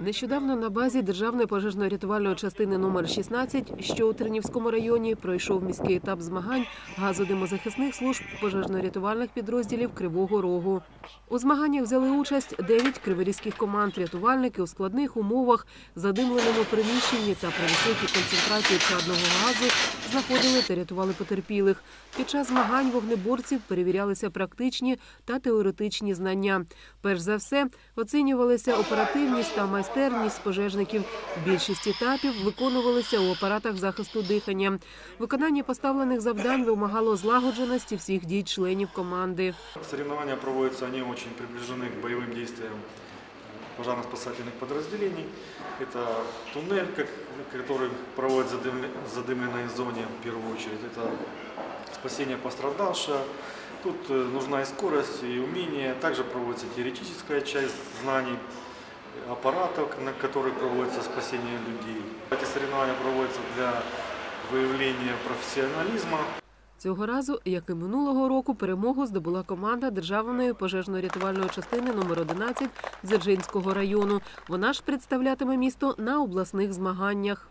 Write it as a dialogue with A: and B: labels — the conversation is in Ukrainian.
A: Нещодавно на базі Державної пожежно-рятувальної частини номер 16, що у Тернівському районі, пройшов міський етап змагань газодимозахисних служб пожежно-рятувальних підрозділів Кривого Рогу. У змаганнях взяли участь 9 криворізьких команд. Рятувальники у складних умовах, задимленому приміщенні та при високій концентрації чадного газу знаходили та рятували потерпілих. Під час змагань вогнеборців перевірялися практичні та теоретичні знання. Перш за все, оцінювалися оперативність та майстерність пожежників. Більшість етапів виконувалися у апаратах захисту дихання. Виконання поставлених завдань вимагало злагодженості всіх дій членів команди.
B: Соревнования проводятся, они очень приближены к боевым действиям пожарно-спасательных подразделений. Это туннель, который проводит в задым- в задымленной зоне в первую очередь. Это спасение пострадавшего. Тут э, нужна и скорость, и умение. Также проводится теоретическая часть знаний аппаратов, на которых проводится спасение людей. Эти соревнования проводятся для выявления профессионализма,
A: Цього разу, як і минулого року, перемогу здобула команда Державної пожежно-рятувальної частини номер 11 Дзержинського району. Вона ж представлятиме місто на обласних змаганнях.